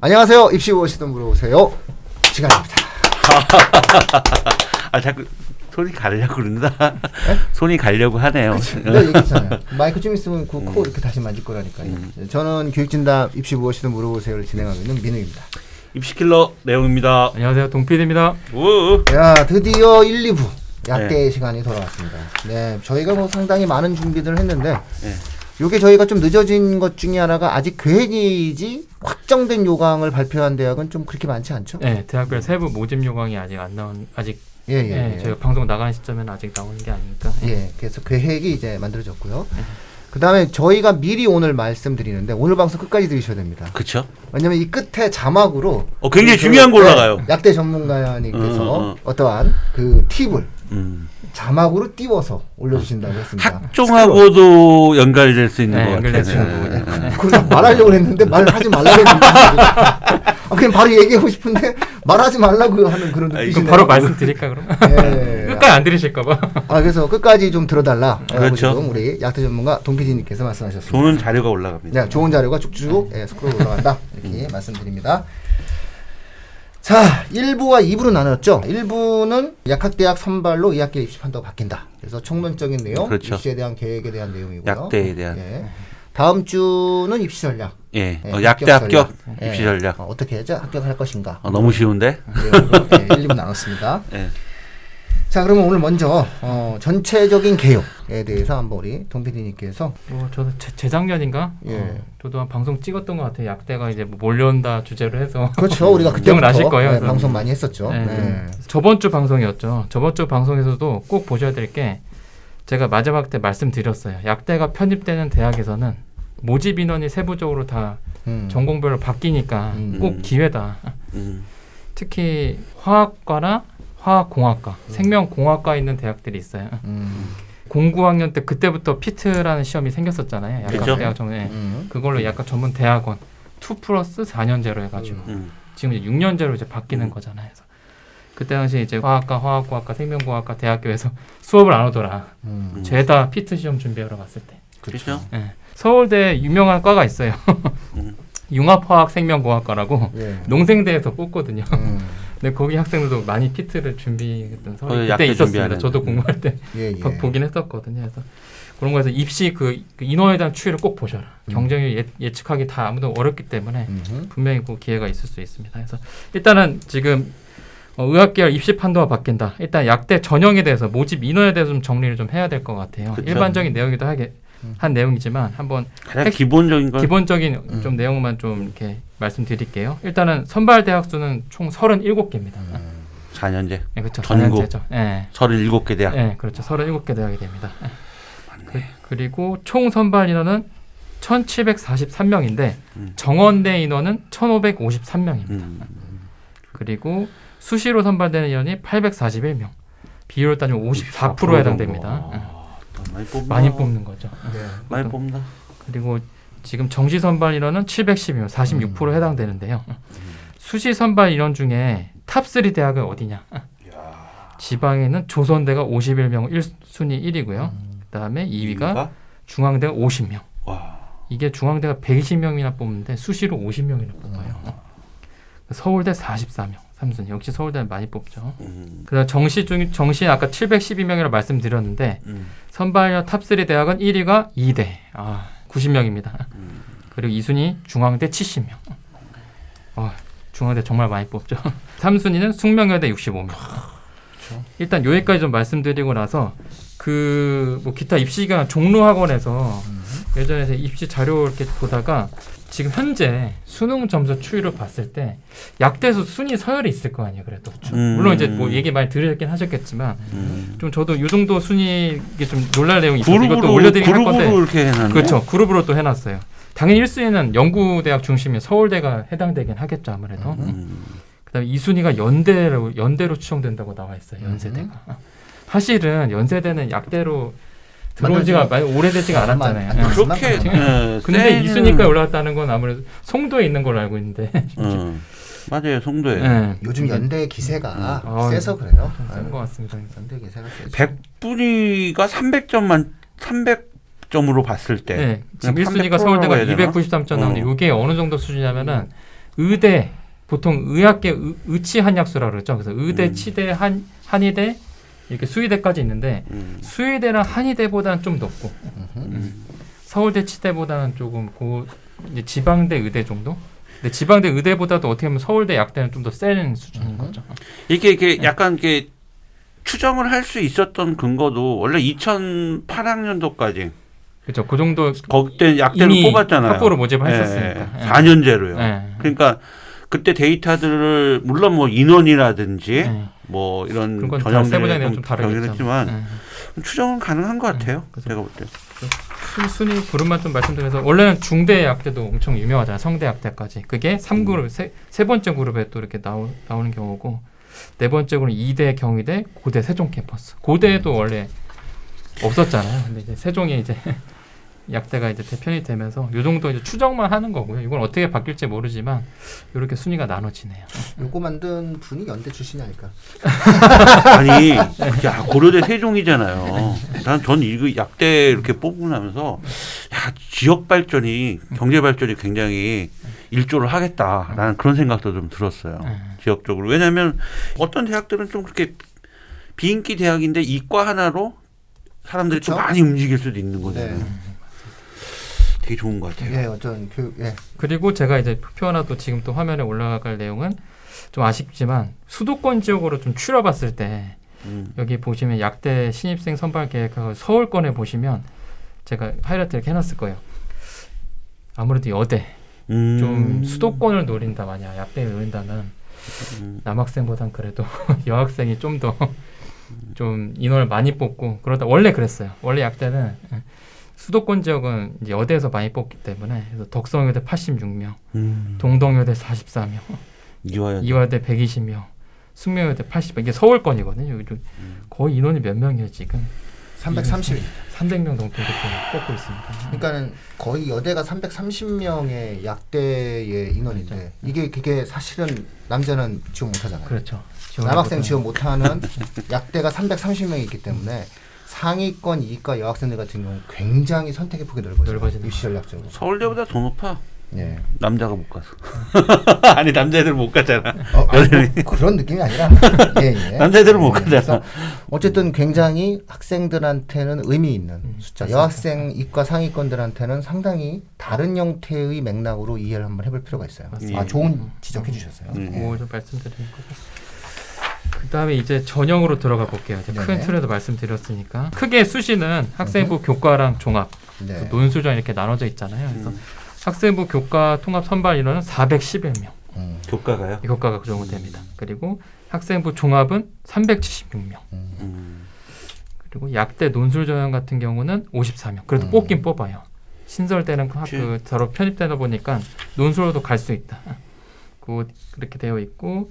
안녕하세요. 입시 무엇이든 물어보세요. 시간입니다. 아 자꾸 손이 가려고 그런다. 손이 가려고 하네요. 내가 얘기했잖아요. 마이크 좀 있으면 그 코 이렇게 다시 만질 거라니까요. 저는 교육진담 입시 무엇이든 물어보세요를 진행하고 있는 민우입니다. 입시킬러 내용입니다. 안녕하세요. 동필입니다. 우. 야 드디어 1, 2부 약대 네. 시간이 돌아왔습니다. 네, 저희가 뭐 상당히 많은 준비들을 했는데 네. 요게 저희가 좀 늦어진 것 중에 하나가 아직 계획이지 확정된 요강을 발표한 대학은 좀 그렇게 많지 않죠? 네, 대학별 세부 모집 요강이 아직 안 나온 아직 예, 예. 예, 예. 저희가 방송 나가는 시점에는 아직 나오는 게 아니니까. 예. 예, 그래서 계획이 이제 만들어졌고요. 그 다음에 저희가 미리 오늘 말씀드리는데 오늘 방송 끝까지 들으셔야 됩니다. 그쵸? 왜냐면 이 끝에 자막으로 어, 굉장히 그, 중요한 거 네, 올라가요. 약대 전문가님께서 어, 어, 어. 어떠한 그 팁을 음. 자막으로 띄워서 올려주신다고 했습니다. 학종하고도 연결될 수 있는 네, 것 연결될 수 같아요. 있는 네, 네. 그걸 말하려고 했는데 말하지 말라고 했는데 아, 그냥 바로 얘기하고 싶은데 말하지 말라고 하는 그런 아, 그럼 눈빛이네요. 바로 말씀드릴까 그럼? 예. 끝까지 안 들으실까 봐. 아 그래서 끝까지 좀 들어달라. 그렇죠. 지금 우리 약대 전문가 동PD님께서 말씀하셨습니다. 좋은 자료가 올라갑니다. 네, 좋은 자료가 쭉쭉 예, 스크롤 올라간다. 이렇게 말씀드립니다. 자, 1부와 2부로 나눴죠. 1부는 약학대학 선발로 2학기 입시 판도가 바뀐다. 그래서 총론적인 내용, 그렇죠. 입시에 대한 계획에 대한 내용이고요. 약대에 대한. 예. 다음 주는 입시 전략. 예. 예, 어, 약대 합격 전략. 입시 예. 전략. 어, 어떻게 해야죠? 합격할 것인가. 어, 너무 쉬운데? 내용으로 예, 1, 2부 나눴습니다. 예. 자, 그러면 오늘 먼저 어, 전체적인 개요에 대해서 한번 우리 동PD님께서 뭐 저도 재, 재작년인가? 예. 어, 저도 한 방송 찍었던 것 같아요. 약대가 이제 뭐 몰려온다 주제로 해서. 그렇죠. 우리가 그때부터 거예요, 네. 방송 많이 했었죠. 네. 네. 저번 주 방송이었죠. 저번 주 방송에서도 꼭 보셔야 될 게 제가 마지막 때 말씀드렸어요. 약대가 편입되는 대학에서는 모집 인원이 세부적으로 다 음. 전공별로 바뀌니까 음. 꼭 기회다. 음. 특히 화학과나 화학공학과, 생명공학과 있는 대학들이 있어요. 음. 공구학년 때 그때부터 피트라는 시험이 생겼었잖아요. 약간 그죠? 대학 전에 음. 그걸로 약간 전문 대학원 2 플러스 4년제로 해가지고 음. 지금 이제 6년제로 이제 바뀌는 거잖아요. 그래서 그때 당시 이제 화학과, 화학공학과, 생명공학과 대학교에서 수업을 안 오더라. 음. 죄다 피트 시험 준비하러 갔을 때. 그렇죠? 예. 서울대 유명한 과가 있어요. 음. 융합화학 생명공학과라고 예. 농생대에서 뽑거든요. 음. 근데 거기 학생들도 많이 피트를 준비했던 어, 서울이 약대 그때 있었습니다. 준비하는. 저도 공부할 때 예, 예. 보- 보긴 했었거든요. 그래서 그런 거에서 입시 그, 그 인원에 대한 추이를 꼭 보셔라. 음. 경쟁이 예, 예측하기 다 아무도 어렵기 때문에 음흠. 분명히 그 기회가 있을 수 있습니다. 그래서 일단은 지금 어, 의학계열 입시 판도가 바뀐다. 일단 약대 전형에 대해서 모집 인원에 대해서 좀 정리를 좀 해야 될 것 같아요. 그쵸. 일반적인 내용이기도 하게 음. 한 내용이지만 한번 가장 핵- 기본적인 건 기본적인 음. 좀 내용만 좀 이렇게 말씀드릴게요. 일단은 선발 대학 수는 총 37개입니다. 음. 4년제. 네, 그렇죠. 전국. 4년제죠. 예. 37개 대학. 네, 그렇죠. 37개 대학이 됩니다. 그, 그리고 총 선발 인원은 1,743명인데 음. 정원대 인원은 1,553명입니다. 음. 그리고 수시로 선발되는 인원이 841명. 비율을 따지면 54%에 54% 해당됩니다. 예. 아, 많이 뽑나? 많이 뽑는 거죠. 네. 많이 뽑나? 그리고 지금 정시 선발 인원은 710명, 46% 해당되는데요. 수시 선발 인원 중에 탑3 대학은 어디냐? 지방에는 조선대가 51명 1순위 1위고요. 그다음에 2위가 중앙대가 50명. 와. 이게 중앙대가 120명이나 뽑는데 수시로 50명이나 뽑아요. 서울대 44명, 삼순 역시 서울대는 많이 뽑죠. 음. 그다음 정시 중 정시 아까 712명이라고 말씀드렸는데 음. 선발형 탑3 대학은 1위가 2대, 아 90명입니다. 음. 그리고 2순위 중앙대 70명. 어, 중앙대 정말 많이 뽑죠. 3순위는 숙명여대 65명. 일단 여기까지 좀 말씀드리고 나서 그 뭐 기타 입시가 종로학원에서 예전에 제 입시 자료 이렇게 보다가 지금 현재 수능 점수 추이를 봤을 때 약대에서 순위 서열이 있을 거 아니에요. 그래도 음. 물론 이제 뭐 얘기 많이 들으셨긴 하셨겠지만 음. 좀 저도 이 정도 순위 이게 좀 놀랄 내용이 있어서 이것도 올려드리긴 할 그룹으로 건데 이렇게 해놨네. 그렇죠. 그룹으로 또 해놨어요. 당연히 1순위는 연구대학 중심의 서울대가 해당되긴 하겠죠 아무래도. 음. 그다음에 2순위가 연대로 연대로 추정된다고 나와 있어요. 연세대가. 사실은 연세대는 약대로 들어온 지가 많이 오래되지가 안 않았잖아요. 예. 그렇게. 예, 근데 2순위까지 올라갔다는 건 아무래도 송도에 있는 걸로 알고 있는데. 음. 맞아요, 송도에. 예. 요즘 연대 기세가 음. 세서 그래요. 센것 같습니다. 연대 기세가 세죠. 100분위가 300점만 300점으로 봤을 때 네. 지금 그냥 1순위가 300% 서울대가 라고 해야 되나? 293점 나오는데 어. 이게 어느 정도 수준이냐면은 의대 보통 의학계 의, 의치 한약수라 그러죠. 그래서 의대, 음. 치대, 한 한의대 이렇게 수의대까지 있는데 음. 수의대랑 한의대보다는 좀 높고 음. 서울대 치대보다는 조금 고 이제 지방대 의대 정도. 근데 지방대 의대보다도 어떻게 보면 서울대 약대는 좀 더 센 수준인 음. 거죠. 이게 이게 네. 약간 이게 추정을 할 수 있었던 근거도 원래 2008학년도까지 그렇죠. 그 정도 그때 약대를 뽑았잖아요. 학부로 모집을 했었으니까. 예. 4년제로요. 예. 그러니까 그때 데이터들을 물론 뭐 인원이라든지 예. 뭐 이런 전형들이 세부적인 좀좀 다르긴. 했지만 예. 추정은 가능한 것 같아요. 그래서 제가 볼 때. 순- 순위 그룹만 좀 말씀드려서 원래는 중대 약대도 엄청 유명하잖아요. 성대 약대까지. 그게 3그룹 세, 세 번째 그룹에 또 이렇게 나오, 나오는 경우고 네 번째 그룹은 이대 경희대 고대 세종 캠퍼스. 고대도 원래 없었잖아요. 근데 이제 세종이 이제 약대가 이제 대편이 되면서 요 정도 이제 추정만 하는 거고요. 이건 어떻게 바뀔지 모르지만 이렇게 순위가 나눠지네요. 요거 만든 분이 연대 출신이 아닐까. 아니, 야 고려대 세종이잖아요. 난 전 이거 약대 이렇게 뽑고 나면서 야 지역 발전이 경제 발전이 굉장히 일조를 하겠다라는 그런 생각도 좀 들었어요. 예. 지역적으로 왜냐하면 어떤 대학들은 좀 그렇게 비인기 대학인데 이과 하나로 사람들이 좀 그쵸? 많이 움직일 수도 있는 거잖아요. 네. 되게 좋은 것 같아요. 예, 어떤 교육, 예. 그리고 제가 이제 표표 하나 또 지금 또 화면에 올라갈 내용은 좀 아쉽지만 수도권 지역으로 좀 추려봤을 때 음. 여기 보시면 약대 신입생 선발 계획하고 서울권에 보시면 제가 하이라이트 이렇게 해놨을 거예요. 아무래도 여대 음. 좀 수도권을 노린다 만약 약대를 노린다면 음. 남학생보단 그래도 여학생이 좀 더좀 인원을 많이 뽑고 그러다 원래 그랬어요. 원래 약대는 수도권 지역은 이제 여대에서 많이 뽑기 때문에 그래서 덕성여대 86명, 음. 동덕여대 44명, 이화여대. 이화여대 120명, 숙명여대 80명 이게 서울권이거든요. 요즘 음. 거의 인원이 몇 명이에요 지금? 330인. 300명 정도 이렇게 뽑고 있습니다. 그러니까는 거의 여대가 330명의 약대의 인원인데 이게 그게 사실은 남자는 지원 못 하잖아요. 그렇죠. 남학생 지원 못 하는 약대가 330명이 있기 때문에 상위권 이과 여학생들 같은 경우 굉장히 선택의 폭이 넓어져요. 입시 전략적으로. 서울대보다 더 높아. 예. 남자가 못 가서. 아니 남자애들 못 가잖아. 어, 아니, 뭐 그런 느낌이 아니라 예, 예. 남자애들은 못 예, 가잖아. 어쨌든 굉장히 학생들한테는 의미 있는 음, 숫자. 여학생 이과 상위권들한테는 상당히 다른 형태의 맥락으로 이해를 한번 해볼 필요가 있어요. 맞습니다. 아 좋은 지적해 주셨어요. 음. 그거 좀 말씀드리는 거고. 그다음에 이제 전형으로 들어가 볼게요. 이제 큰. 틀에도 말씀드렸으니까 크게 수시는 학생부 교과랑 종합, 네. 논술전 이렇게 나눠져 있잖아요. 그래서 학생부 교과 통합 선발 인원은 411명. 음, 교과가요? 이 교과가 그 정도 됩니다. 그리고 학생부 종합은 376명. 음. 음. 그리고 약대 논술 전형 같은 경우는 54명. 그래도 음. 뽑긴 뽑아요. 신설되는 그 서로 편입되다 보니까 논술로도 갈 수 있다. 그 그렇게 되어 있고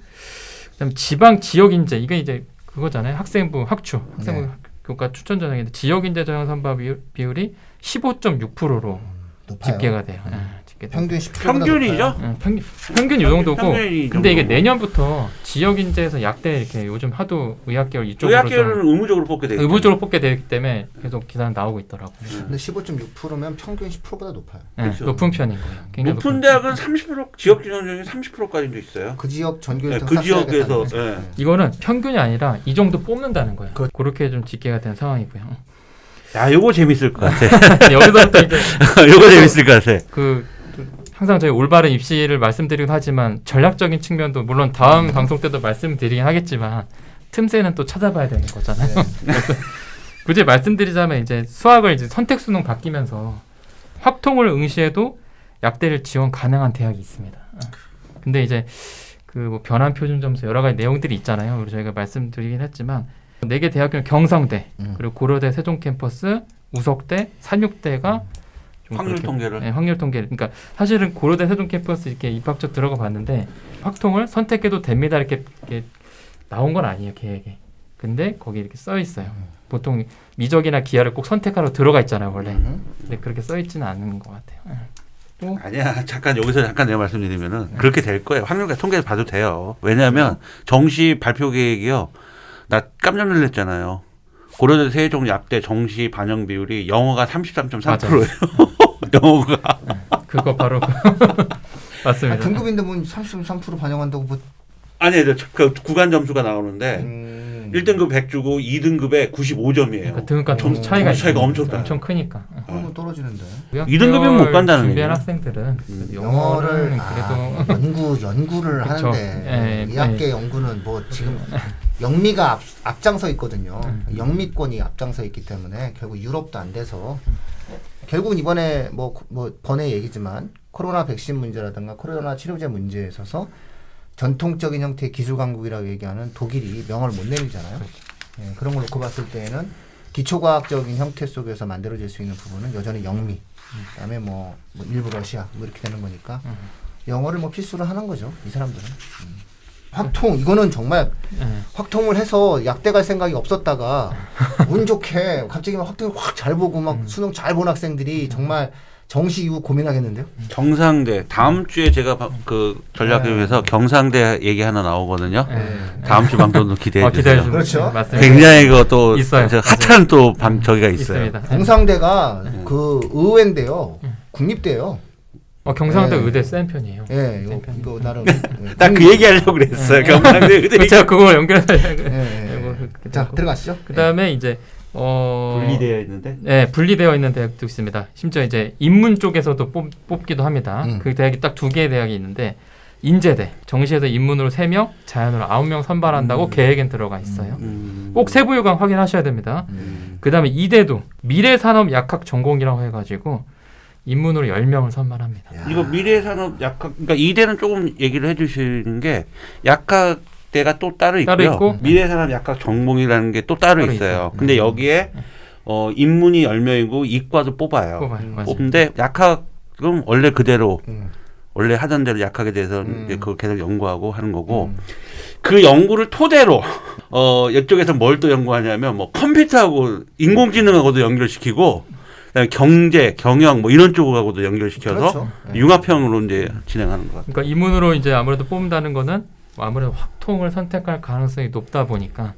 그다음 지방 지역 인재 이게 이제 그거잖아요. 학생부 학추 학생부 네. 교과 추천 전형인데 지역 인재 전형 선발 비율, 비율이 15.6%로 높아요. 집계가 돼요. 음. 평균 10 평균이죠? 예, 평균 평균 이 정도고 평균이 이 근데 이게 정도고. 내년부터 지역 인재에서 약대 이렇게 요즘 하도 의학계열 이쪽으로 의학계열은 좀 의무적으로 뽑게 돼. 의무적으로 뽑게 되기 때문에 계속 기사는 나오고 있더라고 요. 근데 15.6%면 평균 10%보다 높아요. 예, 그렇죠. 높은 편인 거예요. 굉장히 높은 높은 대학은 30% 지역 진원 중에 30%까지도 있어요. 그 지역 전교 네, 1등 그 지역에서 예. 이거는 평균이 아니라 이 정도 뽑는다는 거예요. 그- 그렇게 좀 집계가 된 상황이고요. 야, 요거 재밌을 것 같아. 여기서부터 이제 요거 재밌을 것 같아. 그 항상 저희 올바른 입시를 말씀드리긴 하지만 전략적인 측면도 물론 다음 방송 때도 말씀드리긴 하겠지만 틈새는 또 찾아봐야 되는 거잖아요. 네. 굳이 말씀드리자면 이제 수학을 이제 선택 수능 바뀌면서 확통을 응시해도 약대를 지원 가능한 대학이 있습니다. 근데 이제 그 뭐 변환 표준 점수 여러 가지 내용들이 있잖아요. 그리고 저희가 말씀드리긴 했지만 네 개 대학교는 경상대 음. 그리고 고려대 세종 캠퍼스, 우석대, 산육대가 좀 확률 그렇게 통계를. 네, 확률 통계. 그러니까 사실은 고려대 세종 캠퍼스 이렇게 입학처 들어가 봤는데 확통을 선택해도 됩니다 이렇게, 이렇게 나온 건 아니에요 계획에. 근데 거기 이렇게 써 있어요. 보통 미적이나 기하를 꼭 선택하러 들어가 있잖아요 원래. 음. 근데 그렇게 써 있지는 않은 것 같아요. 예. 또 아니야 잠깐 여기서 잠깐 내가 말씀드리면은 그렇게 될 거예요 확률과 통계 봐도 돼요 왜냐하면 정시 발표 계획이요 나 깜짝 놀랐잖아요 고려대 세종 약대 정시 반영 비율이 영어가 33.3%예요 영어가 그거 바로 맞습니다. 아, 등급인데 뭐33% 반영한다고 뭐 아니, 저- 그 구간 점수가 나오는데 음. 1등급 100 주고 2등급에 95점이에요. 그러니까 등급간 점- 점 차이가 점수 차이가. 엄청. 엄청 크니까. 그러면 떨어지는데. 이 등급이면 못 간다는 준비한. 학생들은 음. 영어를 영어를 그래도 아, 연구 연구를 그쵸. 하는데 예, 이 학계 연구는 뭐 지금 영미가 앞, 앞장서 있거든요. 음. 영미권이 앞장서 있기 때문에 결국 유럽도 안 돼서 결국은 이번에 뭐, 뭐 번외 얘기지만 코로나 백신 문제라든가 코로나 치료제 문제에 있어서 전통적인 형태의 기술 강국이라고 얘기하는 독일이 명을 못 내밀잖아요. 그렇죠. 예, 그런 걸 놓고 봤을 때는 기초과학적인 형태 속에서 만들어질 수 있는 부분은 여전히 영미, 그다음에 뭐, 뭐 일부 러시아 뭐 이렇게 되는 거니까 음. 영어를 뭐 필수로 하는 거죠 이 사람들은. 음. 확통 이거는 정말 예. 확통을 해서 약대 갈 생각이 없었다가 운 좋게 갑자기 막 확통을 확 잘 보고 막 수능 잘 본 학생들이 정말 정시 이후 고민하겠는데요. 경상대 다음 주에 제가 바- 그 전략교육에서 경상대 얘기 하나 나오거든요. 예. 다음 주 방송도 기대해 어, 기대해 주세요. 주세요. 그렇죠. 맞습니다. 굉장히 그또 있어요. 핫한 또 방 저기가 있어요. 있습니다. 공상대가 네. 그 의외인데요. 음. 국립대요. 어, 경상대 네. 의대 센 편이에요. 예, 이거, 네, 이거 나름. 예, 딱 그 얘기 하려고 그랬어요. 경상대 의대 제가 그걸 연결해서 예, 예, 예. 자. 들어가시죠. 그 다음에 이제 어 분리되어 있는데 네, 분리되어 있는 대학도 있습니다. 심지어 이제 인문 쪽에서도 뽑, 뽑기도 합니다. 음. 그 대학이 딱 두 개의 대학이 있는데 인제대 정시에서 인문으로 3명, 자연으로 9명 선발한다고 음. 계획엔 들어가 있어요. 음. 꼭 세부 요강 확인하셔야 됩니다. 음. 그다음에 이대도 미래산업 약학 전공이라고 해 가지고 인문으로 10명을 선발합니다. 야. 이거 미래 산업 약학 그러니까 이대는 조금 얘기를 해 주시는 게 약학 대가 또 따로 있고요. 따로 있고. 미래 산업 약학 전공이라는 게 또 따로, 따로 있어요. 있어요. 근데 음. 여기에 어, 인문이 10명이고 이과도 뽑아요. 뽑아요. 음. 뽑는데 약학은 원래 그대로 음. 원래 하던 대로 약학에 대해서 음. 이제 그거 계속 연구하고 하는 거고 음. 그 연구를 토대로 어 이쪽에서 뭘 또 연구하냐면 뭐 컴퓨터하고 인공지능하고도 연결시키고 그다음에 경제, 경영 뭐 이런 쪽하고도 연결시켜서 그렇죠. 예. 융합형으로 이제 진행하는 것 같아요. 그러니까 인문으로 이제 아무래도 뽑는다는 거는 뭐 아무래도 확통을 선택할 가능성이 높다 보니까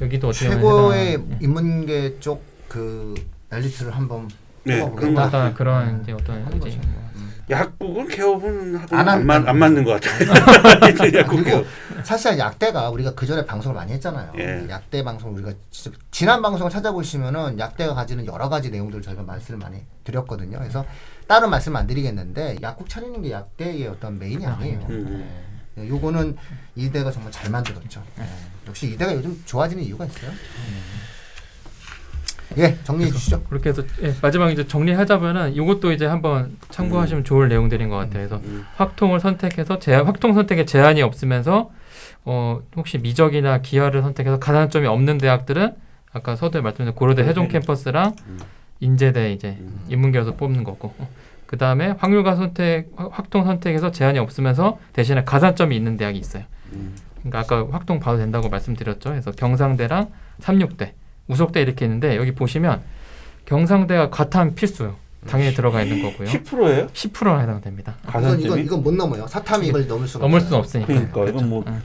여기도 최고의 해당- 인문계 쪽 그 엘리트를 한번 네, 뽑아보겠다. 그런 거 어떤 그런 이제 어떤. 이제 약국은 개업은 안 안, 안 맞는 것 같아요. 약국 그리고 개업. 사실 약대가 우리가 그 전에 방송을 많이 했잖아요. 예. 약대 방송 우리가 지난 방송을 찾아보시면은 약대가 가지는 여러 가지 내용들을 저희가 말씀을 많이 드렸거든요. 그래서 다른 말씀 안 드리겠는데 약국 차리는 게 약대의 어떤 메인이 아니에요. 음. 예. 요거는 이대가 정말 잘 만들었죠. 예. 역시 이대가 요즘 좋아지는 이유가 있어요. 예, 정리해 주시죠. 그렇게 해서 예, 마지막 이제 정리하자면은 이것도 이제 한번 참고하시면 좋을 내용들인 것 같아요. 그래서 음. 확통을 선택해서 제 확통 선택에 제한이 없으면서 어 혹시 미적이나 기하를 선택해서 가산점이 없는 대학들은 아까 서두에 말씀드린 고려대 해종 캠퍼스랑 음. 인제대 이제 음. 인문계에서 뽑는 거고 그 다음에 확률과 선택 확- 확통 선택에서 제한이 없으면서 대신에 가산점이 있는 대학이 있어요. 음. 그러니까 아까 확통 봐도 된다고 말씀드렸죠. 그래서 경상대랑 삼육대, 우석대 이렇게 있는데 여기 보시면 경상대가 과탐 필수요. 당연히 들어가 있는 거고요. 10%예요? 10%나 해당됩니다. 이건 가산점이? 이건 이건 못 넘어요. 사탐이 이걸 넘을 수가 넘을. 수는 없으니까. 그러니까 그렇죠. 이건 뭐 응.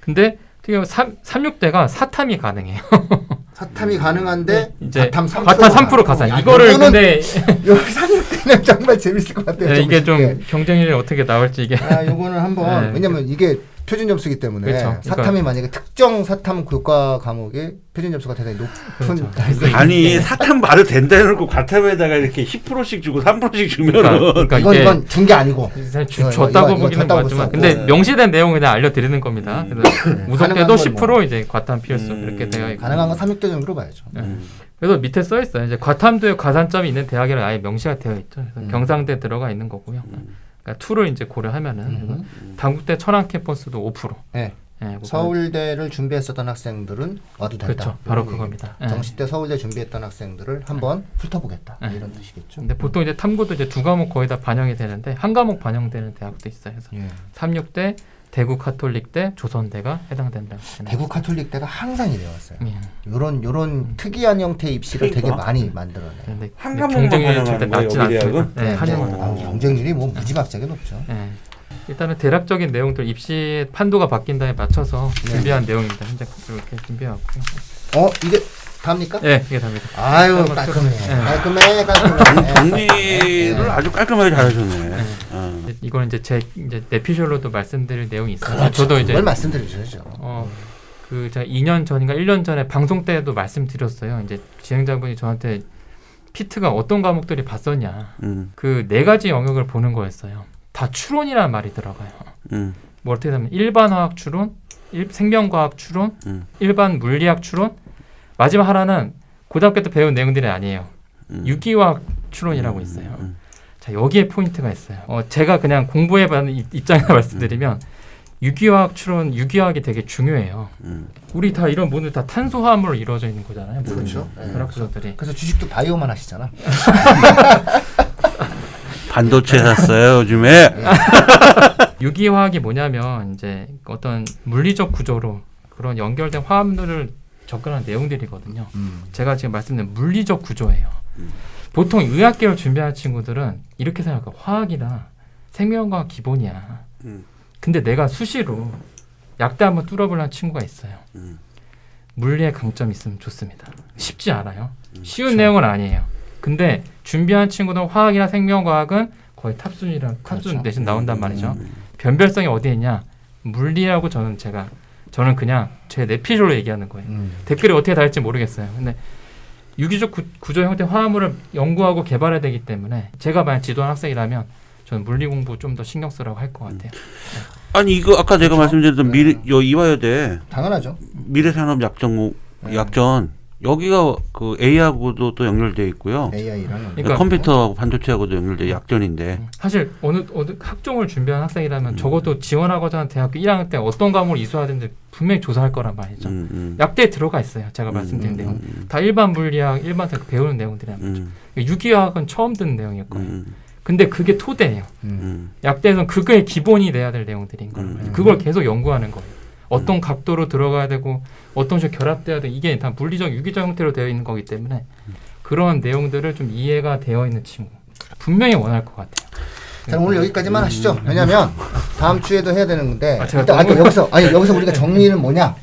근데 특히 삼, 삼육대가 사탐이 가능해요. 사탐이 가능한데 이제 과탐 3%. 과탐 3% 가산. 야, 이거를 이거는 근데 여기 삼육대는 정말 재밌을 것 같아요. 네, 이게 좀. 경쟁률이 어떻게 나올지 이게 아, 요거는 한번 네. 왜냐면 이게 표준 점수기 때문에 그렇죠. 사탐이 만약에 특정 사탐 교과 과목의 표준 점수가 대단히 높은 그렇죠. 아니 사탐 말을 된다 해놓고 과탐에다가 이렇게 10%씩 주고 3%씩 주면은 그러니까, 그러니까 이건 이건 준 게 아니고 주, 줬다고 이거, 이거 보기는 맞지만 볼 근데. 명시된 내용을 그냥 알려드리는 겁니다. 음. 우석대도 건10% 이제 과탐 필수 음. 이렇게 되어 있고 가능한 건 삼육대 정도로 봐야죠. 음. 그래서 밑에 써 있어요. 이제 과탐도에 가산점이 있는 대학이라 아예 명시가 되어 있죠. 그래서 음. 경상대 들어가 있는 거고요. 음. 그러니까 투를 이제 고려하면은 음. 당국대 천안 캠퍼스도 5%. 네. 예, 서울대를 준비했었던 학생들은 와도 된다. 그렇죠. 바로 이런 그겁니다. 예. 정시대 서울대 준비했던 학생들을 한번 훑어보겠다. 네. 이런 뜻이겠죠. 근데 보통 이제 탐구도 이제 두 과목 거의 다 반영이 되는데 한 과목 반영되는 대학도 있어요. 그래서 예. 삼육대, 대구 카톨릭대, 조선대가 해당된다. 대구 카톨릭대가 항상 이래왔어요. 예. 요런 요런 특이한 형태의 입시를 되게 그러니까. 많이 만들어내요. 근데 한 과목만 절대 거예요, 여기 않습니다. 네, 네, 네. 아우, 경쟁률이 뭐 무지막지하게 높죠. 예. 일단은 대략적인 내용들 입시 판도가 바뀐다에 맞춰서 네. 준비한 내용입니다. 현재 이렇게 준비해왔고요. 어 이게 답니까? 네, 이게 답니다. 아유 깔끔해 네. 깔끔해 깔끔해 정리를 아주 깔끔하게 잘하셨네. 어. 이제 이거는 이제 제 이제 내피셜로도 말씀드릴 내용이 있어요. 그렇죠. 저도 이제 그걸 말씀드려줘야죠 어, 그 제가 2년 전인가 1년 전에 방송 때도 말씀드렸어요. 이제 진행자분이 저한테 피트가 어떤 과목들이 봤었냐. 음, 그 네 가지 영역을 보는 거였어요. 다 추론이라는 말이 들어가요. 음, 뭐 어떻게 하면 일반 화학 추론, 일, 생명과학 추론, 음. 일반 물리학 추론, 마지막 하나는 고등학교 때 배운 내용들이 아니에요. 음. 유기화학 추론이라고 있어요. 음, 자 여기에 포인트가 있어요. 어, 제가 그냥 공부해봤는 입- 입장에서 말씀드리면 유기화학 추론, 유기화학이 되게 중요해요. 음. 우리 다 이런 모두 다 탄소화합으로 이루어져 있는 거잖아요. 모든 그렇죠. 네. 혈압 구조들이. 그래서 주식도 바이오만 하시잖아 반도체 샀어요 요즘에. 유기화학이 뭐냐면 이제 어떤 물리적 구조로 그런 연결된 화합물을 접근하는 내용들이거든요. 음. 제가 지금 말씀드린 물리적 구조예요. 음. 보통 의학계를 준비하는 친구들은 이렇게 생각해요. 화학이나 생명과학 기본이야. 음. 근데 내가 수시로 약대 한번 뚫어보려는 친구가 있어요. 음. 물리의 강점이 있으면 좋습니다. 쉽지 않아요. 음, 쉬운 내용은 아니에요. 근데 준비한 친구들은 화학이나 생명과학은 거의 탑순이라 탑순 그렇죠. 대신 나온단 말이죠. 음. 변별성이 어디에 있냐? 물리라고 저는 제가 저는 그냥 제 내피셜로 얘기하는 거예요. 음. 댓글이 어떻게 달지 모르겠어요. 근데 유기적 구, 구조 형태 화합물을 연구하고 개발해야 되기 때문에 제가 만약 지도한 학생이라면 저는 물리 공부 좀 더 신경 쓰라고 할 것 같아요. 아니 이거 아까 제가 말씀드렸던 미래 네. 요 이화여대 당연하죠 미래산업 약전 네. 약전 여기가 그 A하고도 또 연결돼 있고요. AI랑 그러니까- 컴퓨터하고 반도체하고도 연결돼 약전인데. 사실 어느 어느 학종을 준비한 학생이라면 음. 적어도 지원하고자 하는 대학교 1학년 때 어떤 과목을 이수해야 되는지 분명히 조사할 거란 말이죠. 음, 음. 약대에 들어가 있어요. 제가 음, 말씀드린 음, 내용. 음, 다 일반 물리학, 일반 생 배우는 내용들이란 말이죠. 음, 유기화학은 처음 듣는 내용일 거예요. 음, 근데 그게 토대예요. 음. 음. 약대에서는 그거의 기본이 돼야 될 내용들인 거예요. 음. 그걸 계속 연구하는 거예요. 어떤 각도로 들어가야 되고 어떤 식으로 결합돼야 돼. 이게 다 물리적 유기적 형태로 되어 있는 거기 때문에 그런 내용들을 좀 이해가 되어 있는 친구. 분명히 원할 것 같아요. 자 오늘 여기까지만 하시죠. 왜냐면 다음 주에도 해야 되는 건데 아, 일단 아니, 여기서 아니 여기서 우리가 정리는 뭐냐?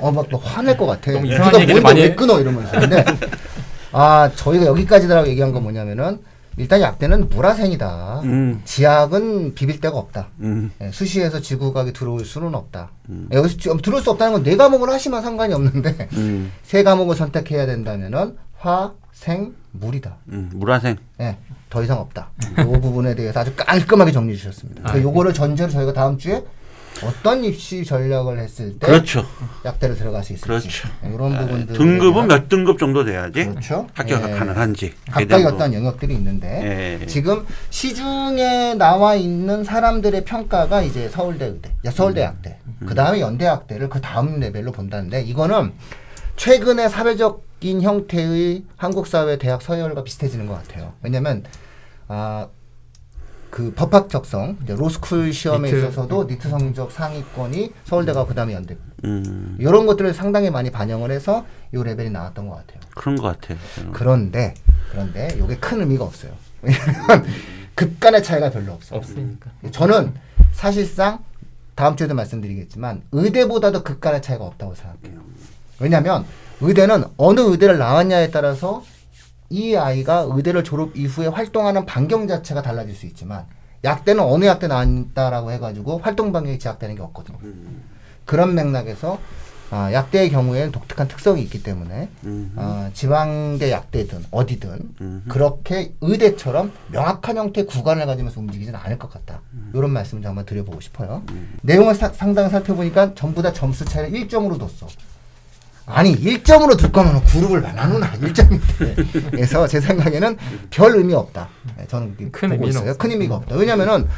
어막 너 화낼 것 같아. 너무 이상한 뭔데 많이. 끊어? 이러면서. 근데 아 저희가 여기까지라고 얘기한 건 뭐냐면은 일단 약대는 물화생이다 음, 지학은 비빌 데가 없다 음, 예, 수시에서 지구과학이 들어올 수는 없다. 음. 예, 여기서 지- 들어올 수 없다는 건 네 과목을 하시면 상관이 없는데 음, 세 과목을 선택해야 된다면은 화, 생, 물이다. 음. 물화생. 예, 더 이상 없다. 이 부분에 대해서 아주 깔끔하게 정리해 주셨습니다. 아, 그 요거를 전제로 저희가 다음 주에 어떤 입시 전략을 했을 때 그렇죠. 약대로 들어갈 수 있을지 그렇죠. 예, 이런 부분들 등급은 몇 등급 정도 돼야지 그렇죠. 합격이 예, 가능한지. 각각의 어떤 영역들이 있는데 예. 지금 시중에 나와 있는 사람들의 평가가 이제 서울대 의대, 야, 서울대 약대, 그 다음에 연대 약대를 그 다음 레벨로 본다는데 이거는 최근의 사회적인 형태의 한국 사회 대학 서열과 비슷해지는 것 같아요. 왜냐면 아. 그 법학 적성 이제 로스쿨 시험에 니트. 있어서도 니트 성적 상위권이 서울대가 그다음에 연대 음, 이런 것들을 상당히 많이 반영을 해서 이 레벨이 나왔던 것 같아요. 그런 것 같아요. 그런데 그런데 이게 큰 의미가 없어요. 왜냐면 급간의 차이가 별로 없어요. 없으니까. 저는 사실상 다음 주에도 말씀드리겠지만 의대보다도 급간의 차이가 없다고 생각해요. 왜냐하면 의대는 어느 의대를 나왔냐에 따라서 이 아이가 의대를 졸업 이후에 활동하는 반경 자체가 달라질 수 있지만 약대는 어느 약대 나왔다라고 해가지고 활동 반경이 제약되는 게 없거든요. 그런 맥락에서 아, 약대의 경우에는 독특한 특성이 있기 때문에 음, 어, 지방대 약대든 어디든 음. 그렇게 의대처럼 명확한 형태의 구간을 가지면서 움직이지는 않을 것 같다. 이런 말씀을 좀 한번 드려보고 싶어요. 내용을 사- 상당히 살펴보니까 전부 다 점수 차이를 1점으로 뒀어. 아니 1점으로 둘 거면 그룹을 나누나 1점인데 그래서 제 생각에는 별 의미 없다. 네, 저는 큰 보고 의미는 있어요. 없어요. 큰 의미가 없다. 왜냐면은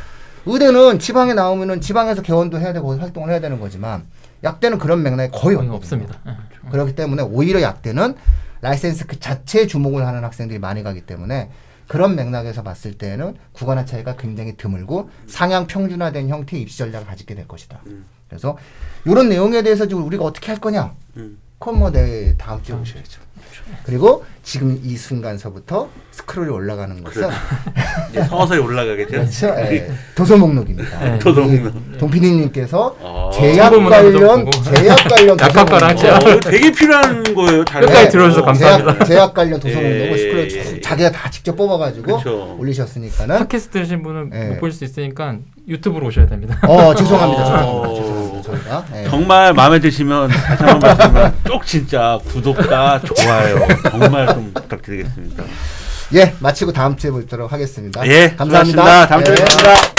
의대는 지방에 나오면은 지방에서 개원도 해야 되고 활동을 해야 되는 거지만 약대는 그런 맥락이 거의 거의. 없습니다. 예. 그렇기 때문에 오히려 약대는 라이센스 그 자체에 주목을 하는 학생들이 많이 가기 때문에 그런 맥락에서 봤을 때는 구간의 차이가 굉장히 드물고 상향 평준화된 형태의 입시 전략을 가지게 될 것이다. 그래서 이런 내용에 대해서 지금 우리가 어떻게 할 거냐? 뭐내 다음 주에 보셔야죠. 그리고 지금 이 순간서부터 스크롤이 올라가는 것은 이제 서서히 올라가겠죠. 그렇죠. 예, 도서 목록입니다. 네. 도서 목록. 동피디님께서 아. 제약 관련. 제약 관련 약학과랑. 제약. 어, 되게 필요한 거예요. 잘 끝까지 봐. 들어주셔서 어, 감사합니다. 제약, 제약 관련 도서 예, 목록을 스크롤 예, 쭉 예. 자기가 다 직접 뽑아가지고 그쵸. 올리셨으니까는 팟캐스트 들으신 분은 네. 못볼 수 있으니까 유튜브로 오셔야 됩니다. 어 죄송합니다 어. 죄송합니다 죄송합니다 저희가 예. 정말 마음에 드시면 다시 한번 말씀드리면 꼭 진짜 구독과 좋아요 정말 좀 부탁드리겠습니다. 예 마치고 다음 주에 뵙도록 하겠습니다 예, 감사합니다 수고하셨습니다. 다음 주에 예. 뵙겠습니다.